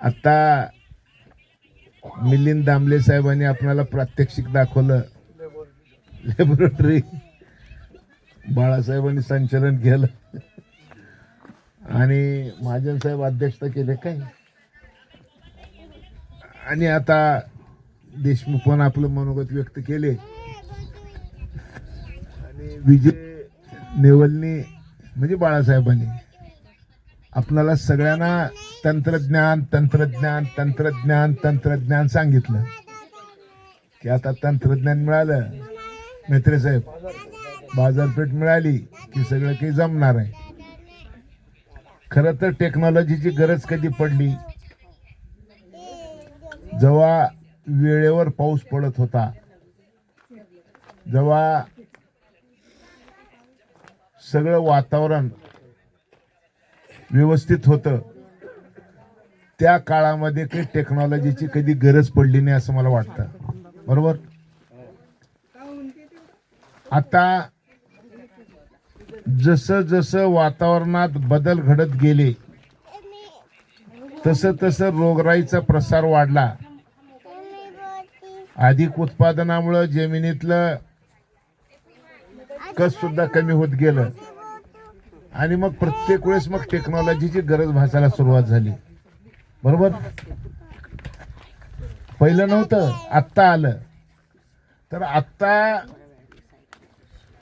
आता मिलिंद दामले साहेबांनी आपल्याला प्रात्यक्षिक दाखवलं. लॅबोरेटरी बाळासाहेबांनी संचलन केलं. आणि महाजन साहेब अध्यक्षता केले काय? आणि आता देशमुख पण आपलं मनोगत व्यक्त केले. आणि विजय नेवलनी म्हणजे बाळासाहेबांनी आपल्याला सगळ्यांना तंत्रज्ञान तंत्रज्ञान तंत्रज्ञान तंत्रज्ञान सांगितलं. की आता तंत्रज्ञान मिळालं. मेत्रे साहेब बाजारपेठ मिळाली की सगळं काही जमणार आहे. खरं तर टेक्नॉलॉजीची गरज कधी पडली? जेव्हा वेळेवर पाऊस पडत होता जेव्हा सगळं वातावरण व्यवस्थित होतं त्या काळामध्ये काही टेक्नॉलॉजीची कधी गरज पडली नाही असं मला वाटतं. बरोबर? आता जसं जसं वातावरणात बदल घडत गेले तसं तसं रोगराईचा प्रसार वाढला. अधिक उत्पादनामुळं जमिनीतलं कस सुद्धा कमी होत गेलं. आणि मग प्रत्येक वेळेस मग टेक्नॉलॉजीची गरज भासायला सुरुवात झाली. बरोबर? पहिलं नव्हतं आत्ता आलं. तर आत्ता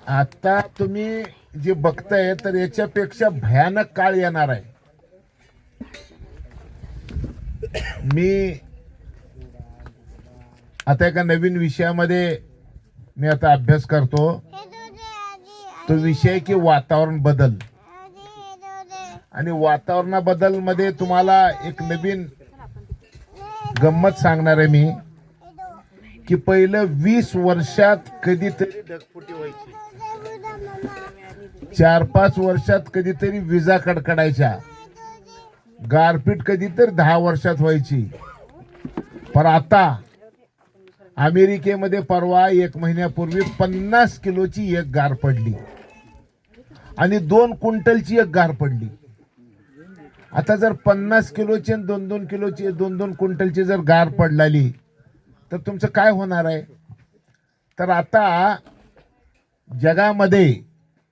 आत्ता तुम्ही जे बघताय तर याच्यापेक्षा भयानक काळ येणार आहे. मी आता एका नवीन विषयामध्ये मी आता अभ्यास करतो. तो विषय की वातावरण बदल. आणि वातावरणाबद्दलमध्ये तुम्हाला एक नवीन गंमत सांगणार आहे मी की पहिलं वीस वर्षात कधीतरी ढगफुटी व्हायची. चार पाच वर्षात कधीतरी विजा कडकडायच्या. गारपीट कधीतरी दहा वर्षात व्हायची. पण आता अमेरिकेमध्ये परवा एक महिन्यापूर्वी पन्नास किलोची एक गार पडली. आणि दोन क्विंटलची एक गार पडली. आता जर पन्नास किलोची आणि दोन दोन किलोची दोन दोन क्विंटलची जर गार पडलाली तर तुमचं काय होणार आहे? तर आता जगामध्ये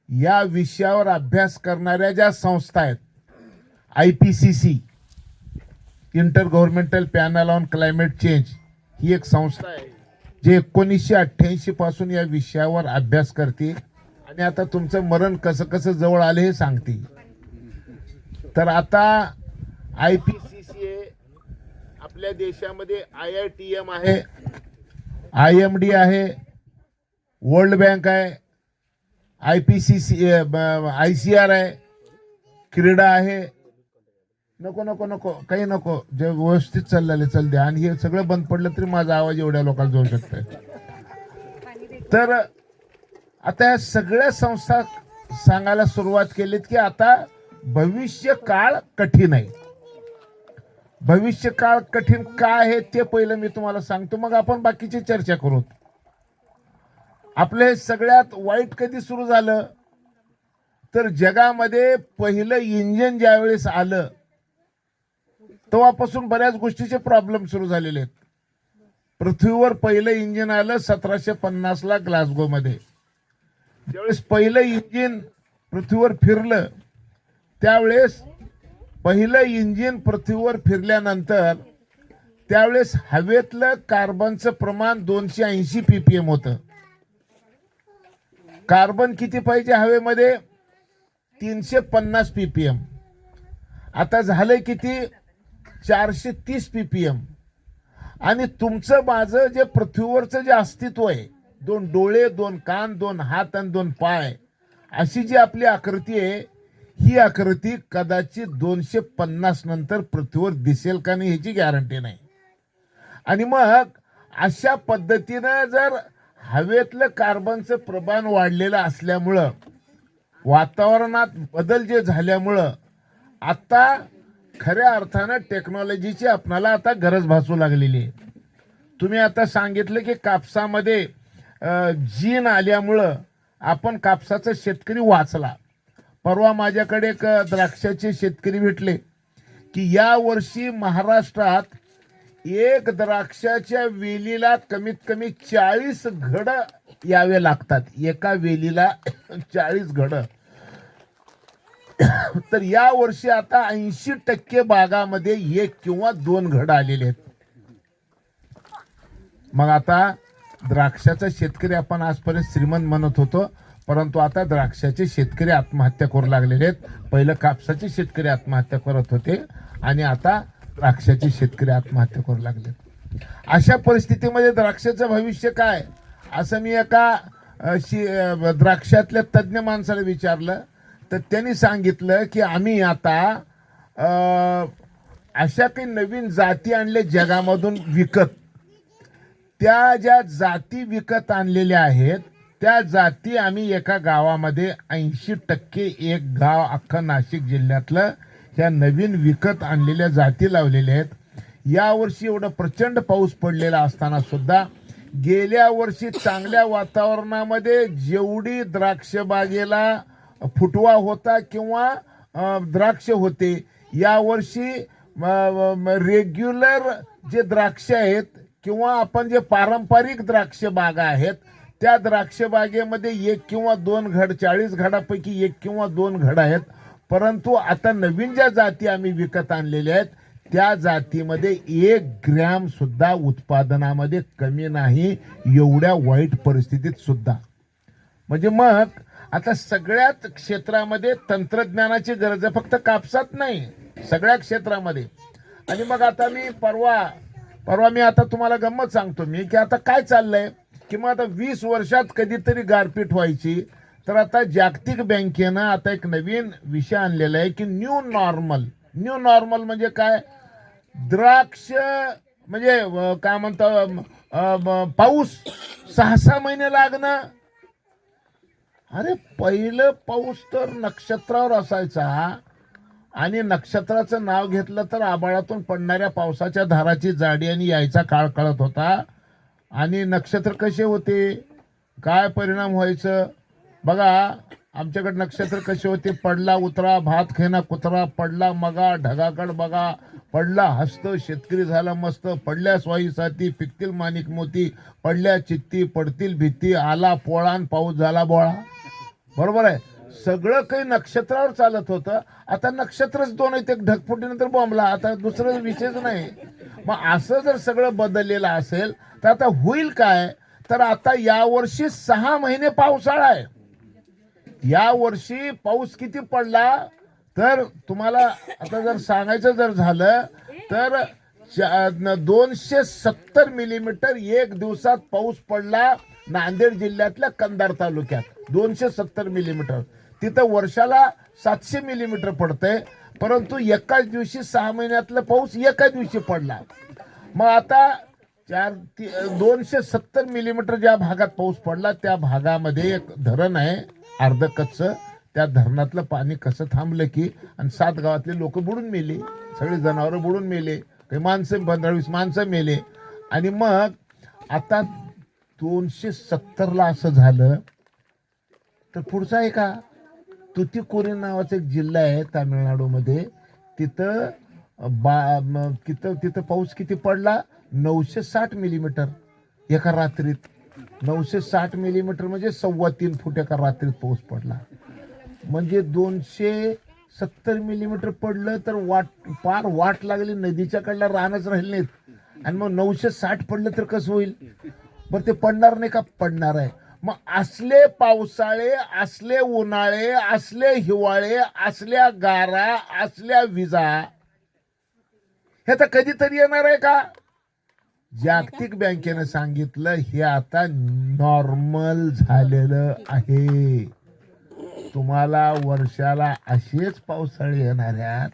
या विषयावर अभ्यास करणाऱ्या ज्या संस्था आहेत I P C C intergovernmental panel on climate change ही एक संस्था आहे जे एकोणीसशे अठ्ठ्याऐंशी पासून या विषयावर अभ्यास करते. आणि आता तुमचं मरण कसं कसं जवळ आले हे सांगते. तर आता आय पी सी सी ए आपल्या देशामध्ये आय आय टी एम आहे आय एम डी आहे वर्ल्ड बँक आहे I P C C I C R आहे क्रीडा आहे. नको नको नको काही नको. जे व्यवस्थित चाललेले चल द्या. आणि हे सगळं बंद पडलं तरी माझा आवाज एवढ्या लोकांना जाऊ शकतोय. तर आता या सगळ्या संस्था सांगायला सुरुवात केलीत की आता भविष्य काळ कठीण आहे. भविष्य काळ कठीण काय आहे ते पहिलं मी तुम्हाला सांगतो. मग आपण बाकीची चर्चा करू. आपलं हे सगळ्यात वाईट कधी सुरू झालं? तर जगामध्ये पहिलं इंजिन ज्यावेळेस आलं तेव्हापासून बऱ्याच गोष्टीचे प्रॉब्लेम सुरू झालेले आहेत. पृथ्वीवर पहिलं इंजिन आलं सतराशे पन्नासला ग्लासगोमध्ये. ज्यावेळेस पहिलं इंजिन पृथ्वीवर फिरलं त्यावेळेस पहिलं इंजिन पृथ्वीवर फिरल्यानंतर त्यावेळेस हवेतलं कार्बनचं प्रमाण दोनशे ऐंशी पी पी एम होतं. कार्बन किती पाहिजे हवेमध्ये? तीनशे पन्नास पी पी एम आता झालंय किती? चारशे तीस पी पी एम आणि तुमचं माझं जे पृथ्वीवरचं जे अस्तित्व आहे दोन डोळे दोन कान दोन हात आणि दोन पाय अशी जी आपली आकृती आहे ही आकृती कदाचित दोनशे पन्नास नंतर पृथ्वीवर दिसेल का नाही ह्याची गॅरंटी नाही. आणि मग अशा पद्धतीनं जर हवेतलं कार्बनचं प्रमाण वाढलेलं असल्यामुळं वातावरणात बदल जे झाल्यामुळं आता खऱ्या अर्थानं टेक्नॉलॉजीची आपणाला आता गरज भासू लागलेली आहे. तुम्ही आता सांगितलं की कापसामध्ये जीन आल्यामुळं आपण कापसाचा शेतकरी वाचला. परवा माझ्याकडे एक द्राक्षाचे शेतकरी भेटले की या वर्षी महाराष्ट्रात एक द्राक्षाच्या वेलीला कमीत कमी चाळीस घड यावे लागतात. एका वेलीला चाळीस घड. तर या वर्षी आता ऐंशी टक्के बागामध्ये एक किंवा दोन घड आलेले आहेत. मग आता द्राक्षाचा शेतकरी आपण आजपर्यंत श्रीमंत म्हणत होतो. परंतु आता द्राक्षाचे शेतकरी आत्महत्या करू लागलेले आहेत. पहिलं कापसाचे शेतकरी आत्महत्या करत होते आणि आता द्राक्षाचे शेतकरी आत्महत्या करू लागले अशा परिस्थितीमध्ये द्राक्षाचं भविष्य काय? असं मी एका शी शि द्राक्षातल्या तज्ज्ञ माणसाला विचारलं. तर त्यांनी सांगितलं की आम्ही आता अशा काही नवीन जाती आणल्या जगामधून विकत. त्या ज्या जाती विकत आणलेल्या आहेत त्या जाती आम्ही एका गावामध्ये ऐंशी टक्के एक गाव अख्खं नाशिक जिल्ह्यातलं ह्या नवीन विकत आणलेल्या जाती लावलेल्या आहेत. यावर्षी एवढं प्रचंड पाऊस पडलेला असताना सुद्धा गेल्या वर्षी चांगल्या वातावरणामध्ये जेवढी द्राक्ष बागेला फुटवा होता किंवा द्राक्ष होते यावर्षी रेग्युलर जे द्राक्ष आहेत किंवा आपण जे पारंपरिक द्राक्ष बागा आहेत त्या द्राक्षबागेमध्ये एक किंवा दोन घड चाळीस घडापैकी एक किंवा दोन घड आहेत. परंतु आता नवीन ज्या जाती आम्ही विकत आणलेल्या आहेत त्या जातीमध्ये एक ग्रॅम सुद्धा उत्पादनामध्ये कमी नाही एवढ्या वाईट परिस्थितीत सुद्धा. म्हणजे मग आता सगळ्याच क्षेत्रामध्ये तंत्रज्ञानाची गरज आहे फक्त कापसात नाही सगळ्या क्षेत्रामध्ये. आणि मग आता मी परवा परवा मी आता तुम्हाला गंमत सांगतो मी की आता काय चाललंय? किंवा आता वीस वर्षात कधीतरी गारपीट व्हायची तर आता जागतिक बँकेनं आता एक नवीन विषय आणलेला आहे की न्यू नॉर्मल. न्यू नॉर्मल म्हणजे काय? द्राक्ष म्हणजे काय म्हणतो पाऊस. सहा सहा महिने लागणं. अरे पहिलं पाऊस तर नक्षत्रावर असायचा. आणि नक्षत्राचं नाव घेतलं तर आबाळातून पडणाऱ्या पावसाच्या धाराची जाडी आणि यायचा काळ कळत होता. आणि नक्षत्र कसे होते? काय परिणाम व्हायचं? बघा आमच्याकडे नक्षत्र कसे होते? पडला उतरा भात खेना कुत्रा पडला मगा ढगाकड बघा पडला हस्त शेतकरी झाला मस्त पडल्या स्वाई साथी पिकतील माणिक मोती पडल्या चित्ती पडतील भीती आला पोळान पाऊस झाला बोळा. बरोबर आहे? सगळं काही नक्षत्रावर चालत होतं. आता नक्षत्रच दोन आहेत एक ढगफुटीनंतर बॉम्बला आता दुसरं विषयच नाही. मग असं जर सगळं बदललेलं असेल तर आता होईल काय? तर आता यावर्षी सहा महिने पावसाळा आहे. या वर्षी पाऊस किती पडला? तर तुम्हाला आता जर सांगायचं जर झालं तर दोनशे सत्तर मिलीमीटर एक दिवसात पाऊस पडला नांदेड जिल्ह्यातल्या कंधार तालुक्यात. दोनशे सत्तर मिलीमीटर. तिथं वर्षाला सातशे मिलीमीटर पडतंय. परंतु एकाच दिवशी सहा महिन्यातला पाऊस एकाच दिवशी पडला. मग आता चार ती- दोनशे सत्तर मिलीमीटर ज्या भागात पाऊस पडला त्या भागामध्ये एक धरण आहे अर्ध कच्च त्या धरणातलं पाणी कसं थांबलं की आणि सात गावातले लोक बुडून मेले सगळे जनावरं बुडून मेले काही माणसं पंधरा वीस माणसं मेले. आणि मग आता दोनशे सत्तरला असं झालं तर पुढचं आहे का? तुतीकोरी नावाचा एक जिल्हा आहे तामिळनाडूमध्ये. तिथं बा तिथं तिथं पाऊस किती पडला? नऊशे साठ मिलीमीटर एका रात्रीत. नऊशे साठ मिलीमीटर म्हणजे सव्वा तीन फूट एका रात्रीत पाऊस पडला. म्हणजे दोनशे सत्तर मिलीमीटर पडलं तर वाट पार वाट लागली नदीच्या कडला राहिले नाहीत. आणि मग नऊशे साठ पडलं तर कसं होईल? बरं ते पडणार नाही का? पडणार आहे. मग असले पावसाळे असले उन्हाळे असले हिवाळे असल्या गारा असल्या विजा हे तर कधीतरी येणार आहे का? जागतिक बँकेनं सांगितलं हे आता नॉर्मल झालेलं आहे. तुम्हाला वर्षाला असेच पावसाळे येणाऱ्यात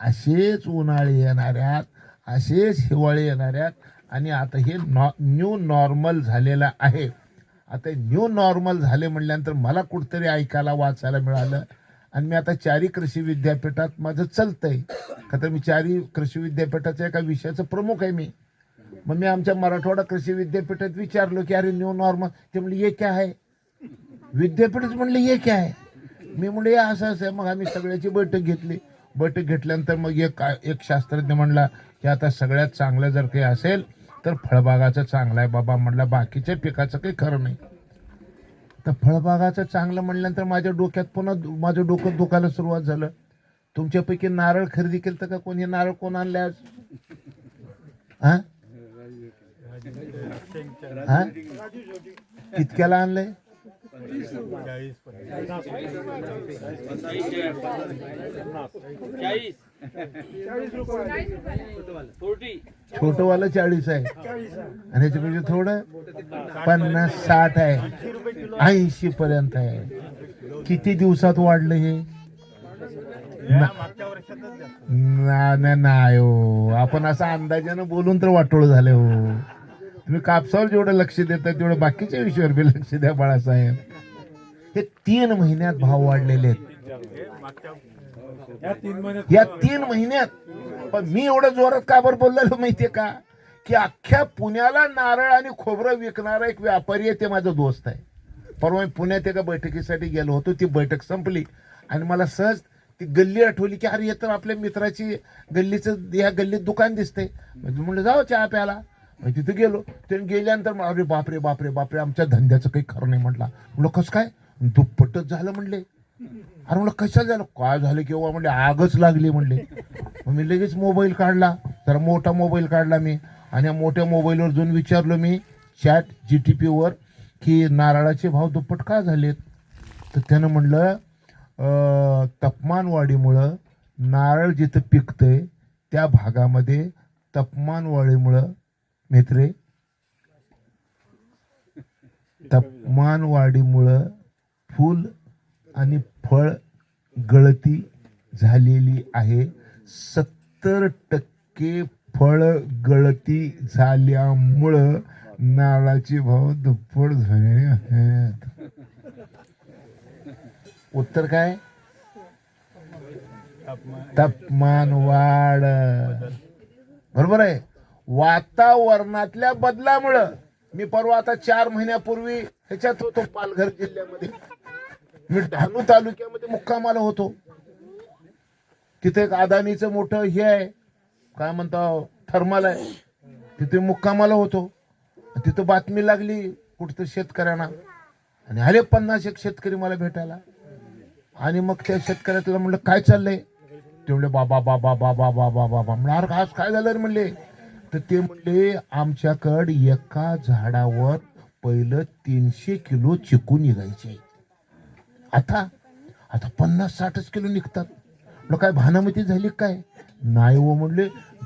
असेच उन्हाळे येणाऱ्यात असेच हिवाळे येणाऱ्यात आणि आता हे नॉ न्यू नॉर्मल झालेलं आहे. आता न्यू नॉर्मल झाले म्हटल्यानंतर मला कुठतरी ऐकायला वाचायला मिळालं. आणि मी आता चारी कृषी विद्यापीठात माझं चालतंय. का तर मी चारी कृषी विद्यापीठाच्या एका विषयाचं प्रमुख आहे मी. मग मी आमच्या मराठवाडा कृषी विद्यापीठात विचारलो की अरे न्यू नॉर्मल ते म्हणले ये आहे? विद्यापीठच म्हणले ये आहे? मी म्हणले हे असं असं आहे. मग आम्ही सगळ्याची बैठक घेतली. बैठक घेतल्यानंतर मग एक एक शास्त्रज्ञ म्हणला की आता सगळ्यात चांगलं जर काही असेल तर फळबागाचं चांगलं आहे बाबा. म्हणला बाकीच्या पिकाचं काही खरं नाही. तर फळबागाचं चांगलं म्हणल्यानंतर माझ्या डोक्यात पुन्हा दु- माझं डोकं दुखायला सुरुवात झालं. तुमच्यापैकी नारळ खरेदी केलं तर का कोणी? नारळ कोण आणले आज? हां हा? कितक्याला आणलंय? चाळीस चाळीस आहे. आणि ह्याच्यापेक्षा थोडं पन्नास साठ आहे. ऐंशी पर्यंत आहे. किती दिवसात वाढलं हे? ना- ना- नाही आपण असं अंदाजानं बोलून तर वाटोळ झाले हो. तुम्ही कापसावर जेवढं लक्ष देता तेवढं बाकीच्या विषयावर बी लक्ष द्या बाळासाहेब. हे तीन महिन्यात भाव वाढलेले आहेत. या तीन महिन्यात पण मी एवढं जोरात का बरं बोललेलो माहितीये का? की अख्ख्या पुण्याला नारळ आणि खोबरं विकणारा एक व्यापारी आहे ते माझा दोस्त आहे. परवा मी पुण्यात एका बैठकीसाठी गेलो होतो ती बैठक संपली. आणि मला सहज ती गल्ली आठवली की अरे हे तर आपल्या मित्राची गल्लीचं या गल्लीत दुकान म्हणजे म्हणलं जाऊ चहा प्याला मग तिथे गेलो. त्याने गेल्यानंतर मग अरे बापरे बापरे बापरे आमच्या धंद्याचं काही खरं नाही म्हटला. म्हणलं कसं काय? दुप्पटच झालं म्हणले. अरे म्हणलं कशा झालं? काय झालं किंवा म्हणले आगच लागली म्हणले. मग मी लगेच मोबाईल काढला. तर मोठा मोबाईल काढला मी. आणि मोठ्या मोबाईलवर जाऊन विचारलो मी चॅट जी टी पीवर की नारळाचे भाव दुप्पट का झालेत? तर त्यानं म्हणलं अं, तापमानवाढीमुळं नारळ जिथं पिकतंय त्या भागामध्ये तापमानवाढीमुळं मित्रे तापमानवाढीमुळं फूल आणि फळ गळती झालेली आहे. सत्तर टक्के फळ गळती झाल्यामुळं नारळाचे भाव दुप्पट झालेले आहेत. उत्तर काय? तापमान वाढ. बरोबर आहे? वातावरणातल्या बदलामुळं मी परवा आता चार महिन्यापूर्वी ह्याच्यात होतो पालघर जिल्ह्यामध्ये. मी डहाणू तालुक्यामध्ये मुक्कामाला होतो. तिथे एक अदानीचं मोठं हे आहे. काय म्हणता थर्मल आहे. तिथे मुक्कामाला होतो. तिथं बातमी लागली कुठं शेतकऱ्यांना. आणि आले पन्नास एक शेतकरी मला भेटायला. आणि मग त्या शेतकऱ्याला म्हणलं काय चाललंय? ते म्हणले बाबा बाबा बाबा बाबा बाबा. म्हणलं अरे आज काय झालं रे? म्हणले तर ते म्हणले आमच्याकडे एका झाडावर पहिलं तीनशे किलो चिकू निघायचे. आता आता पन्नास साठच किलो निघतात. म्हणलं काय भानामती झाली काय? नाही हो म्हणले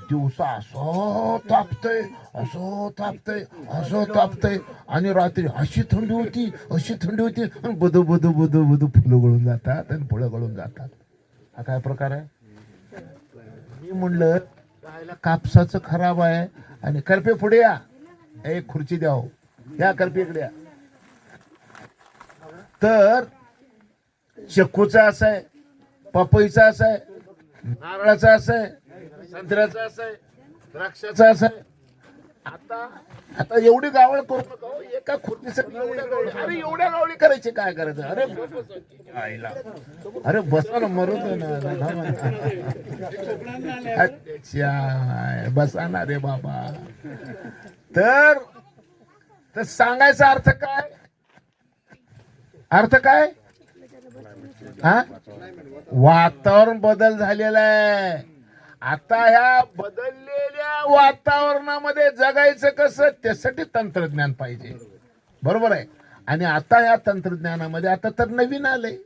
दिवसा असं तापतय असं तापतय असं तापतय. आणि रात्री अशी थंडी होती अशी थंडी होती आणि बद बद बद बद फुलं गळून जातात आणि फळं गळून जातात. हा काय प्रकार आहे? मी म्हणलं राहायला कापसाचं खराब आहे. आणि करपे पुढे या. एक खुर्ची द्या हो. या करपे या. तर चक्कूचा असं आहे. पपईचा असं आहे. नारळाचा असं आहे. संत्र्याचा असं आहे. द्राक्षाचा असं आहे. आता आता एवढी गावळ करू नका एका खुर्चीसाठी एवढ्या गावळी अरे एवढ्या गावळी करायची काय करायचं अरे आईला. अरे बसा ना मरू अच्छा बसा ना रे बाबा. तर तर सांगायचा अर्थ काय? अर्थ काय? हा? वातावरण बदल झालेला आहे. आता ह्या बदललेल्या वातावरणामध्ये जगायचं कसं त्यासाठी तंत्रज्ञान पाहिजे. बरोबर आहे? आणि आता या तंत्रज्ञानामध्ये आता तर नवीन आलंय.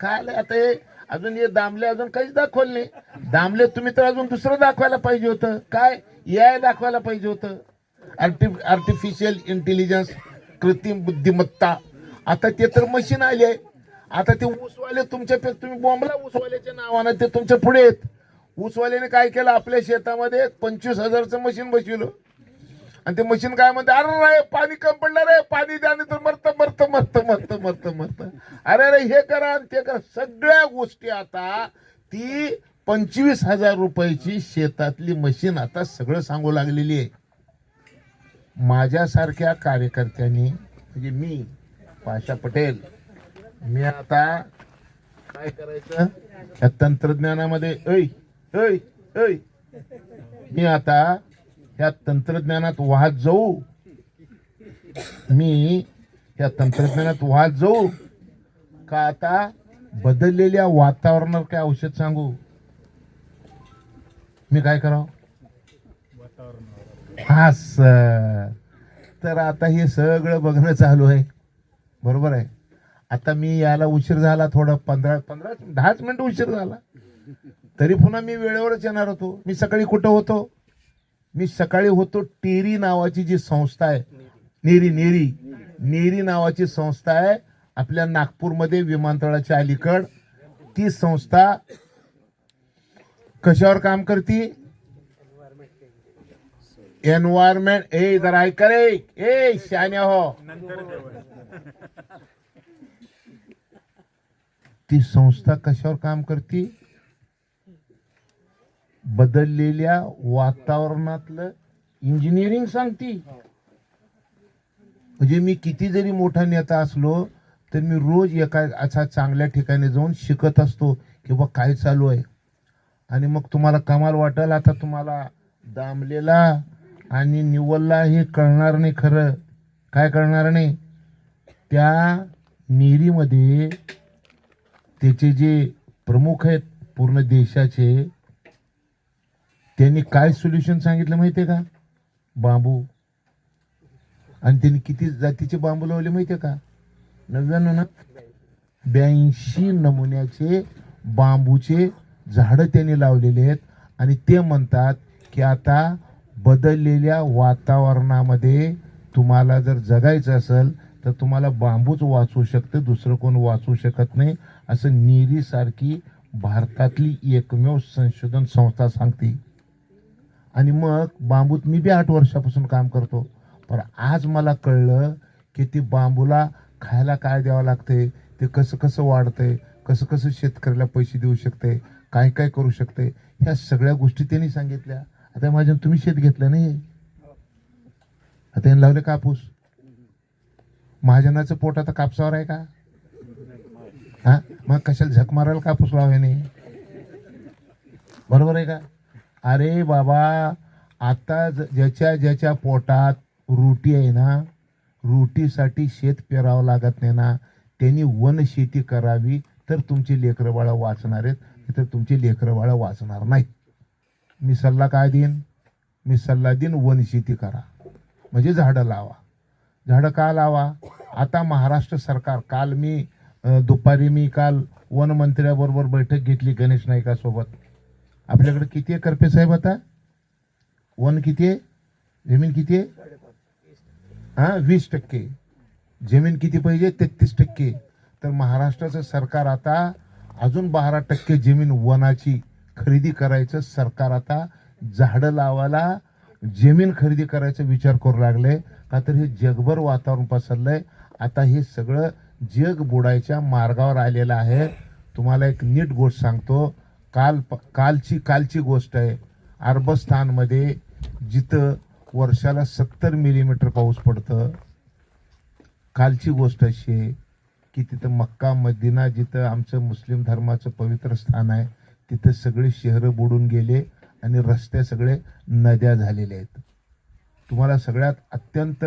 काय आलंय? आता हे अजून हे दामले अजून काहीच दाखवलं नाही. दामले तुम्ही तर अजून दुसरं दाखवायला पाहिजे होतं. काय? याय दाखवायला पाहिजे होतं. आर्टि आर्टिफिशियल इंटेलिजन्स कृत्रिम बुद्धिमत्ता. आता ते तर मशीन आली. आहे आता ते ऊसवाले तुमच्या तुम्ही बॉम्बला ऊसवाल्याच्या नावानं ते तुमच्यापुढे आहेत. ऊसवाल्याने काय केलं? आपल्या शेतामध्ये पंचवीस हजारचं मशीन बसविलं. आणि ते मशीन काय म्हणते? अरे रे पाणी कम पडलं रे पाणी द्या नाही तर मरत मरत मरत मरत मरत मरत. अरे अरे हे करा ते करा. सगळ्या गोष्टी आता ती पंचवीस हजार रुपयाची शेतातली मशीन आता सगळं सांगू लागलेली आहे. माझ्यासारख्या कार्यकर्त्यांनी म्हणजे मी पाशा पटेल मी आता काय करायचं? या तंत्रज्ञानामध्ये ऐ ऐ हय मी आता या तंत्रज्ञानात वाहत जाऊ. मी या तंत्रज्ञानात वाहत जाऊ. का आता बदललेल्या वातावरणावर काय औषध सांगू? मी काय करावं? सर. तर आता हे सगळं बघणं चालू आहे. बरोबर आहे. आता मी याला उशीर झाला थोडा पंधरा पंधरा दहाच मिनिट उशीर झाला. तरी पुन्हा मी वेळेवरच येणार होतो. मी सकाळी कुठं होतो? मी सकाळी होतो टेरी नावाची जी संस्था आहे. नेरी नेरी. नेरी नावाची संस्था आहे. आपल्या नागपूरमध्ये विमानतळाच्या अलीकड. ती संस्था कशावर काम करते? एन्व्हायरमेंट ए जरा ऐका रे. ए शान्या हो. ती संस्था कशावर काम करते? बदललेल्या वातावरणातलं इंजिनिअरिंग सांगती. म्हणजे मी किती जरी मोठा नेता असलो तर मी रोज एका असा चांगल्या ठिकाणी जाऊन शिकत असतो की बा काय चालू आहे. आणि मग तुम्हाला कमाल वाटेल आता तुम्हाला दामलेला आणि निवलला हे कळणार नाही खरं. काय कळणार नाही? त्या नेहरीमध्ये त्याचे जे प्रमुख आहेत पूर्ण देशाचे त्यांनी काय सोल्युशन सांगितलं माहितीये का? बांबू. आणि त्यांनी किती जातीचे बांबू लावले माहितीये का? नव्याण्णव ना? ब्याऐंशी नमुन्याचे बांबूचे झाडं त्यांनी लावलेले आहेत. आणि ते म्हणतात की आता बदललेल्या वातावरणामध्ये तुम्हाला जर जगायचं असेल तर तुम्हाला बांबूच वाचू शकतं दुसरं कोण वाचू शकत नाही असं नीरीसारखी भारतातली एकमेव संशोधन संस्था सांगते. आणि मग बांबूत मी बी आठ वर्षापासून काम करतो. पण आज मला कळलं की ती बांबूला खायला काय द्यावं लागते? ते कसं कसं वाढतंय कसं कसं शेतकऱ्याला पैसे देऊ शकते? काय काय करू शकते? ह्या सगळ्या गोष्टी त्यांनी सांगितल्या. आता माझ्या तुम्ही शेत घेतलं नाही? आता यांनी लावले कापूस. महाजनाचं पोट आता कापसावर आहे का? हा? मग कशाला झक मारायला कापूस लावायने बरोबर आहे का? अरे बाबा आता ज- ज्याच्या ज्याच्या पोटात रोटी आहे ना रोटीसाठी शेत पेरावं लागत नाही ना त्यांनी वन शेती करावी तर तुमची लेकरं बाळं वाचणार आहेत तर तुमची लेकरं बाळं वाचणार नाहीत. मी सल्ला काय देईन? मी सल्ला देईन वन शेती करा. म्हणजे झाडं लावा. झाडं का लावा? आता महाराष्ट्र सरकार काल मी दुपारी मी काल वनमंत्र्याबरोबर बैठक घेतली गणेश नाईकासोबत. आपल्याकडे किती आहे करपे साहेब आता? वन किती आहे? जमीन किती आहे? हां वीस टक्के. जमीन किती पाहिजे? तेहतीस टक्के. तर महाराष्ट्राचं सरकार आता अजून बारा टक्के जमीन वनाची खरेदी करायचं सरकार आता झाडं लावायला जमीन खरेदी करायचा विचार करू लागले का तर हे जगभर वातावरण पसरलंय. आता हे सगळं जग बुडायच्या मार्गावर आलेलं आहे. तुम्हाला एक नीट गोष्ट सांगतो. काल कालची कालची गोष्ट आहे. अरबस्थानमध्ये जिथं वर्षाला सत्तर मिलीमीटर पाऊस पडतं कालची गोष्ट अशी आहे की तिथं मक्का मदिना जिथं आमचं मुस्लिम धर्माचं पवित्र स्थान आहे तिथं सगळे शहरं बुडून गेले आणि रस्ते सगळे नद्या झालेले आहेत. तुम्हाला सगळ्यात अत्यंत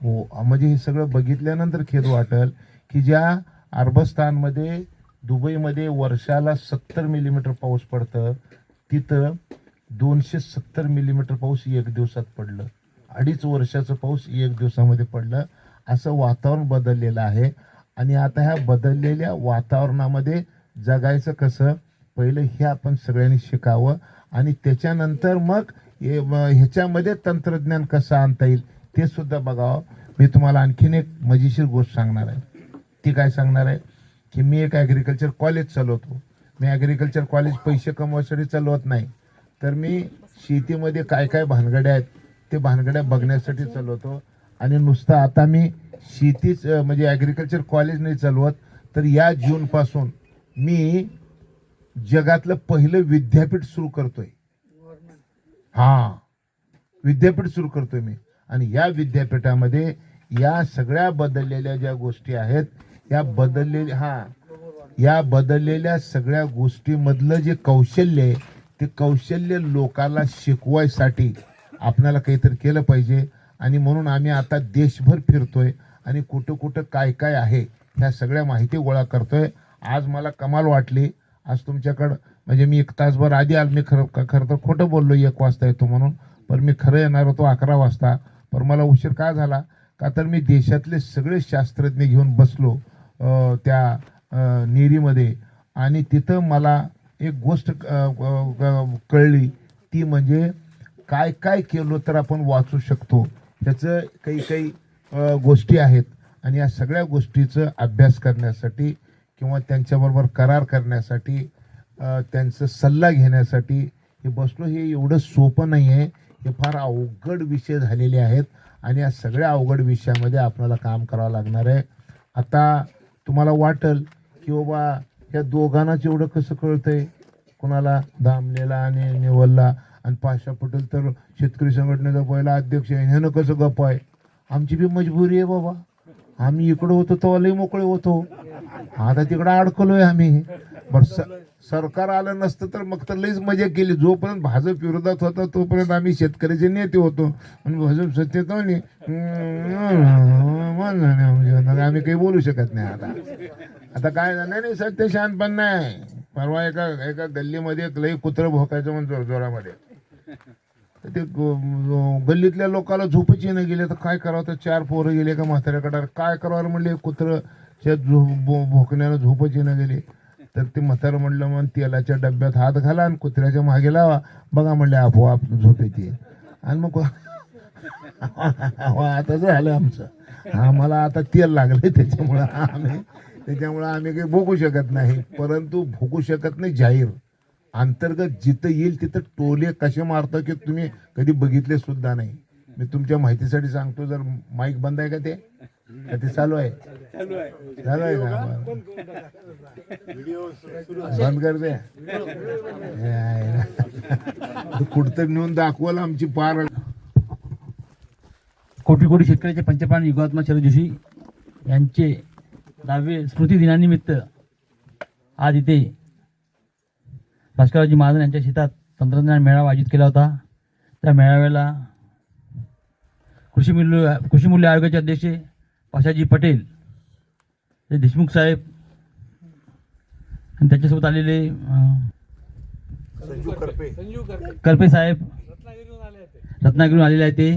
हो म्हणजे हे सगळं बघितल्यानंतर खेद वाटेल की ज्या अरबस्थानमध्ये दुबईमध्ये वर्षाला सत्तर मिलीमीटर पाऊस पडतं. तिथं दोनशे सत्तर मिलीमीटर पाऊस एक दिवसात पडलं. अडीच वर्षाचं पाऊस एक दिवसामध्ये पडलं. असं वातावरण बदललेलं आहे. आणि आता ह्या बदललेल्या वातावरणामध्ये जगायचं कसं? पहिलं हे आपण सगळ्यांनी शिकावं. आणि त्याच्यानंतर मग ह्याच्यामध्ये तंत्रज्ञान कसं आणता येईल ते सुद्धा बघावं. मी तुम्हाला आणखीन एक मजेशीर गोष्ट सांगणार आहे. ती काय सांगणार आहे? की मी एक ॲग्रिकल्चर कॉलेज चालवतो. मी ॲग्रिकल्चर कॉलेज पैसे कमवायसाठी चालवत नाही. तर मी शेतीमध्ये काय काय भानगड्या आहेत ते भानगड्या बघण्यासाठी चालवतो. आणि नुसतं आता मी शेतीच म्हणजे ॲग्रिकल्चर कॉलेज नाही चालवत तर या जूनपासून मी जगातलं पहिलं विद्यापीठ सुरू करतोय. हा. विद्यापीठ सुरू करतोय मी. आणि या विद्यापीठामध्ये या सगळ्या बदललेल्या ज्या गोष्टी आहेत या बदललेल्या हा या बदललेल्या सगळ्या गोष्टीमधलं जे कौशल्य आहे ते कौशल्य लोकाला शिकवायसाठी आपल्याला काहीतरी केलं पाहिजे. आणि म्हणून आम्ही आता देशभर फिरतोय आणि कुठं कुठं काय काय आहे ह्या सगळ्या माहिती गोळा करतोय. आज मला कमाल वाटली. आज तुमच्याकडं म्हणजे मी एक तासभर आधी आलो. मी खरं खरं तर खोटं बोललो एक वाजता येतो म्हणून. पण मी खरं येणार होतो अकरा वाजता. पण मला उशीर का झाला? का तर मी देशातले सगळे शास्त्रज्ञ घेऊन बसलो. त्या नेरीमध्ये. आणि तिथं मला एक गोष्ट कळली. ती म्हणजे काय काय केलं तर आपण वाचू शकतो. ह्याचं काही काही गोष्टी आहेत. आणि या सगळ्या गोष्टीचं अभ्यास करण्यासाठी किंवा त्यांच्याबरोबर करार करण्यासाठी त्यांचं सल्ला घेण्यासाठी हे बसलो हे एवढं सोपं नाही आहे हे फार अवघड विषय झालेले आहेत. आणि या सगळ्या अवघड विषयामध्ये आपल्याला काम करावं लागणार आहे. आता तुम्हाला वाटल की बाबा या दोघांना एवढं कसं कळतंय कोणाला दामलेला आणि नेवलला आणि पाशा पटेल तर शेतकरी संघटनेचा पहिला अध्यक्ष आहे ह्यानं कसं गप्प आहे? आमची बी मजबुरी आहे बाबा. आम्ही इकडं होतो तेव्हा लई मोकळे होतो. आता तिकडं अडकलोय आम्ही. बर स- सरकार आलं नसतं तर मग तर लईच मजा केली. जोपर्यंत भाजप विरोधात होता तोपर्यंत आम्ही शेतकऱ्याचे नेते होतो. आणि भाजप सत्तेत आम्ही काही बोलू शकत नाही आता. आता काय झालं नाही सत्य शांत पण नाही. परवा एका एका गल्लीमध्ये एक लई कुत्र भोकायचं म्हणतो जोरामध्ये. तर ते गल्लीतल्या लोकाला झोपच येणं गेले तर काय करावं? तर चार पोरं गेले का म्हाताऱ्याकडे. काय करावं म्हणले? कुत्र त्या भो- भोकण्यानं झोपच येणं गेले. तर ते म्हातारं म्हणलं मग तेलाच्या डब्यात हात घाला आणि कुत्र्याच्या मागे लावा. बघा म्हणले आपोआप झोप आणि मग आता झालं आमचं. आम्हाला आता तेल लागलंय त्याच्यामुळं आम्ही त्याच्यामुळं आम्ही काही भोगू शकत नाही. परंतु भोगू शकत नाही जाहीर. अंतर्गत जिथं येईल तिथं टोले कसे मारतं की तुम्ही कधी बघितले सुद्धा नाही. मी तुमच्या माहितीसाठी सांगतो जर माईक बंद आहे का ते? ते चालू आहे चालू आहे का बंद कर दे कुठतर नेऊन दाखवाल आमची पार कोटी कोटी शेतकऱ्याचे पंचप्राण युगात्मा शरद जोशी यांचे दहावे स्मृती दिनानिमित्त आज इथे भास्कररावजी महाजन यांच्या शेतात तंत्रज्ञान मेळावा आयोजित केला होता. त्या मेळाव्याला कृषी मूल्य कृषी मूल्य आयोगाचे अध्यक्ष पाशाजी पटेल हे देशमुख साहेब आणि त्याच्यासोबत आलेले करपे. करपे. साहेब. रत्नागिरीहून आलेले आहे ते.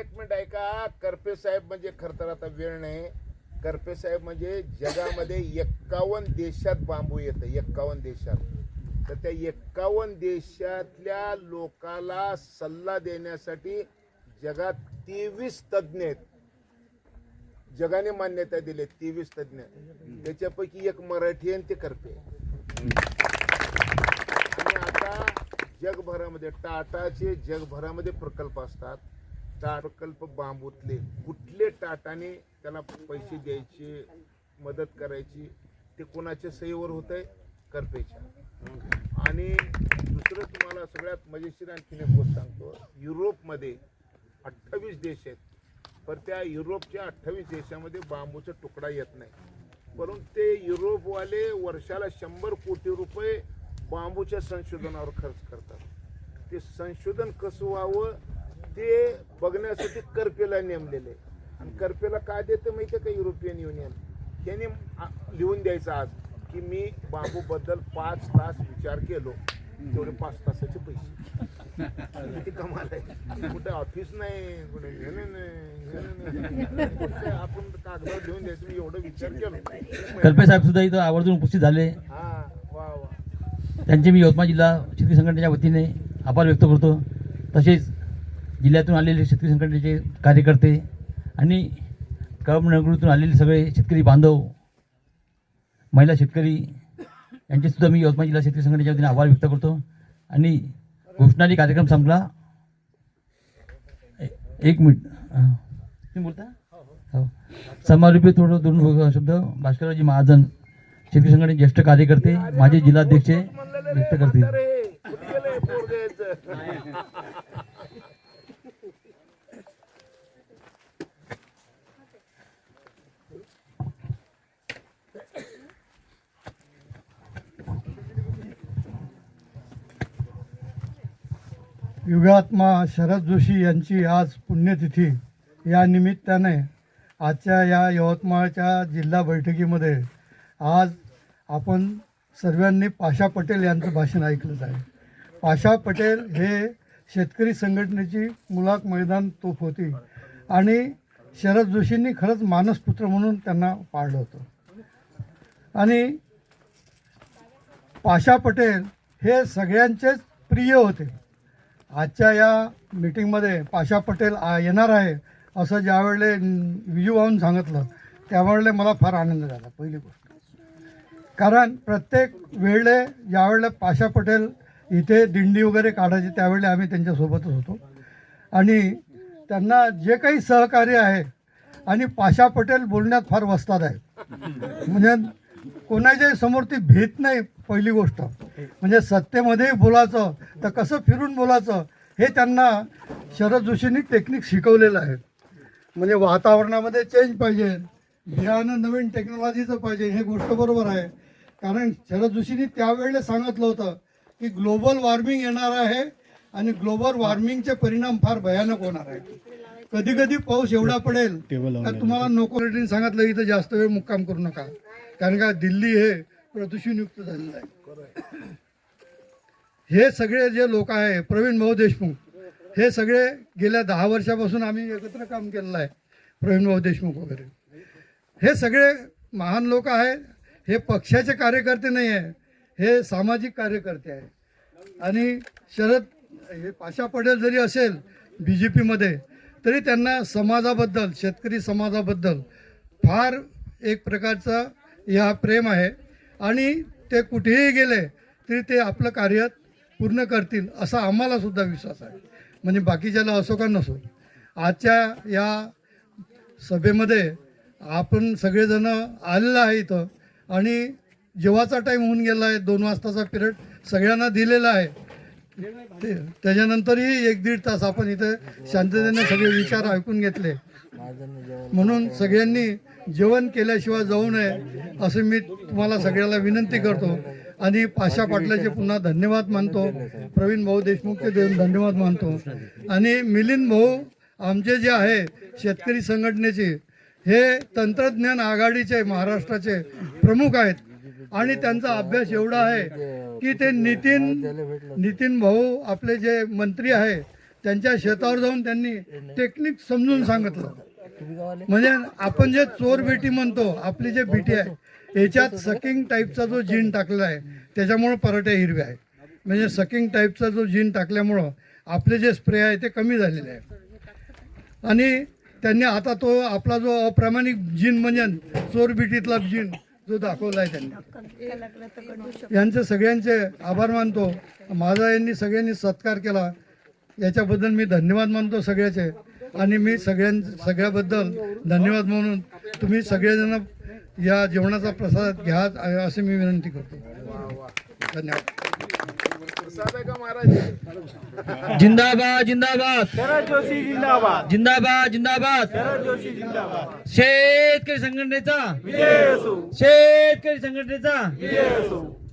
एक मिनिट ऐका. करपे साहेब म्हणजे खर तर आता वेळ नाही. करपे साहेब म्हणजे जगामध्ये एक्कावन्न देशात बांबू येतं एक्कावन्न देशात. तर त्या एक्कावन्न देशातल्या लोकाला सल्ला देण्यासाठी जगात तेवीस तज्ज्ञ आहेत. जगाने मान्यता दिली तेवीस तज्ज्ञ. त्याच्यापैकी एक मराठी आहे आणि ते करते आणि आता जगभरामध्ये टाटाचे जगभरामध्ये प्रकल्प असतात. टा प्रकल्प बांबूतले. कुठले टाटाने त्याला पैसे द्यायचे मदत करायची ते कोणाच्या सहीवर होत आहे करपेच्या. आणि दुसरं तुम्हाला सगळ्यात मजेशीर आणखीन एक गोष्ट सांगतो. युरोपमध्ये अठ्ठावीस देश आहेत. पण त्या युरोपच्या अठ्ठावीस देशामध्ये बांबूचा तुकडा येत नाही. परंतु ते युरोपवाले वर्षाला शंभर कोटी रुपये बांबूच्या संशोधनावर खर्च करतात. ते संशोधन कसं व्हावं ते बघण्यासाठी करपेला नेमलेले आहे. आणि करपेला काय देतं माहिती आहे का युरोपियन युनियन? त्यांनी लिहून द्यायचं आज की मी बांबूबद्दल पाच तास विचार केलो. तेवढे पाच तासाचे पैसे. किती कमाल आहे. कुठे ऑफिस नाही कुठे घेणं नाही आपण कागदावर लिहून द्यायचं मी एवढं विचार केलो. करपे साहेब सुद्धा इथं आवर्जून उपस्थित झाले. हा वा वा. त्यांचे मी यवतमाळ जिल्हा शेतकरी संघटनेच्या वतीने आभार व्यक्त करतो. तसेच जिल्ह्यातून आलेले शेतकरी संघटनेचे कार्यकर्ते आणि कळमनगरीतून आलेले सगळे शेतकरी बांधव महिला शेतकरी यांचेसुद्धा मी यवतमाळ जिल्हा शेतकरी संघटनेच्या वतीने आभार व्यक्त करतो. आणि घोषणाने कार्यक्रम संपला. एक मिनिट. तुम्ही बोलता? हो. समारोपी थोडं दोन शब्द भास्कररावजी महाजन शेतकरी संघटनेचे ज्येष्ठ कार्यकर्ते माझे जिल्हाध्यक्ष व्यक्त करतील म्हातारे, कुठे गेलंय पोरगं याचं? युगात्मा शरद जोशी यांची आज पुण्यतिथी. या निमित्ताने आजच्या या यवतमाळच्या जिल्हा बैठकीमध्ये आज आपण सर्वांनी पाशा पटेल यांचं भाषण ऐकलंच आहे. पाशा पटेल हे शेतकरी संघटनेची मुलाक मैदान तोफ होती आणि शरद जोशींनी खरंच मानसपुत्र म्हणून त्यांना पाळलं होतं. आणि पाशा पटेल हे सगळ्यांचेच प्रिय होते. आजच्या या मीटिंगमध्ये पाशा पटेल आ- येणार आहे असं ज्यावेळेले विजू भाऊन सांगितलं त्यावेळेला मला फार आनंद झाला पहिली गोष्ट. कारण प्रत्येक वेळेले ज्यावेळेला पाशा पटेल इथे दिंडी वगैरे काढायची त्यावेळेला आम्ही त्यांच्यासोबतच होतो. आणि त्यांना जे काही सहकार्य आहे आणि पाशा पटेल बोलण्यात फार वस्ताद आहे. म्हणजे कोणाच्याही समोर ती भीत नाही पहिली गोष्ट. म्हणजे सत्तेमध्येही बोलायचं तर कसं फिरून बोलायचं हे त्यांना शरद जोशींनी टेक्निक शिकवलेलं आहे. म्हणजे वातावरणामध्ये चेंज पाहिजे बियाणं नवीन टेक्नॉलॉजीचं पाहिजे हे गोष्ट बरोबर आहे. कारण शरद जोशींनी त्यावेळेला सांगितलं होतं की ग्लोबल वॉर्मिंग येणार आहे आणि ग्लोबल वॉर्मिंगचे परिणाम फार भयानक होणार आहे कधी कधी पाऊस एवढा पडेल का तुम्हाला नको सांगितलं इथं जास्त वेळ मुक्काम करू नका. कारण का दिल्ली हे प्रदूषणयुक्त झालेलं आहे. हे सगळे जे लोक आहे प्रवीण भाऊ देशमुख हे सगळे गेल्या दहा वर्षापासून आम्ही एकत्र काम केलेलं आहे प्रवीण भाऊ देशमुख वगैरे. हे सगळे महान लोक आहेत हे पक्षाचे कार्यकर्ते नाही आहे हे सामाजिक कार्यकर्ते आहे आणि शरद हे पाशा पटेल जरी असेल बी जे पीमध्ये तरी त्यांना समाजाबद्दल शेतकरी समाजाबद्दल फार एक प्रकारचा या प्रेम आहे. आणि ते कुठेही गेले तरी ते आपलं कार्य पूर्ण करतील असा आम्हाला सुद्धा विश्वास आहे. म्हणजे बाकीच्याला असो का नसो आजच्या या सभेमध्ये आपण सगळेजण आलेलं आहे इथं. आणि जेवाचा टाईम होऊन गेला आहे दोन वाजताचा पिरियड सगळ्यांना दिलेला आहे. ते त्याच्यानंतरही एक दीड तास आपण इथे शांततेने सगळे विचार ऐकून घेतले. म्हणून सगळ्यांनी जेवण केल्याशिवाय जाऊ नये असं मी तुम्हाला सगळ्याला विनंती करतो. आणि पाशा पाटलाचे पुन्हा धन्यवाद मानतो. प्रवीण भाऊ देशमुखचे देऊन धन्यवाद मानतो. आणि मिलिंद भाऊ आमचे जे आहे शेतकरी संघटनेचे हे तंत्रज्ञान आघाडीचे महाराष्ट्राचे प्रमुख आहेत. आणि त्यांचा अभ्यास एवढा आहे की ते नितीन नितीन भाऊ आपले जे मंत्री आहे त्यांच्या शेतावर जाऊन त्यांनी टेक्निक समजून सांगितलं. म्हणजे आपण जे चोर बेटी म्हणतो आपली जे बेटी आहे याच्यात सकिंग टाईपचा जो जीन टाकलेला आहे त्याच्यामुळं पराठ्या हिरव्या आहे म्हणजे सकिंग टाईपचा जो जीन टाकल्यामुळं आपले जे स्प्रे आहे ते कमी झालेले आहे. आणि त्यांनी आता तो आपला जो अप्रामाणिक जीन म्हणजे चोर बिटीतला जीन जो दाखवला आहे त्यांनी. यांचे सगळ्यांचे आभार मानतो. माझा यांनी सगळ्यांनी सत्कार केला. याच्याबद्दल मी धन्यवाद मानतो सगळ्याचे. आणि मी सगळ्यां सगळ्याबद्दल धन्यवाद म्हणून तुम्ही सगळेजण या जेवणाचा प्रसाद घ्या असे मी विनंती करतो. धन्यवाद. जिंदाबाद जिंदाबाद. शरद जोशी जिंदाबाद. जिंदाबाद जिंदाबाद. शरद जोशी जिंदाबाद. शेतकरी संघटनेचा. विजय असो. शेतकरी संघटनेचा. विजय असो.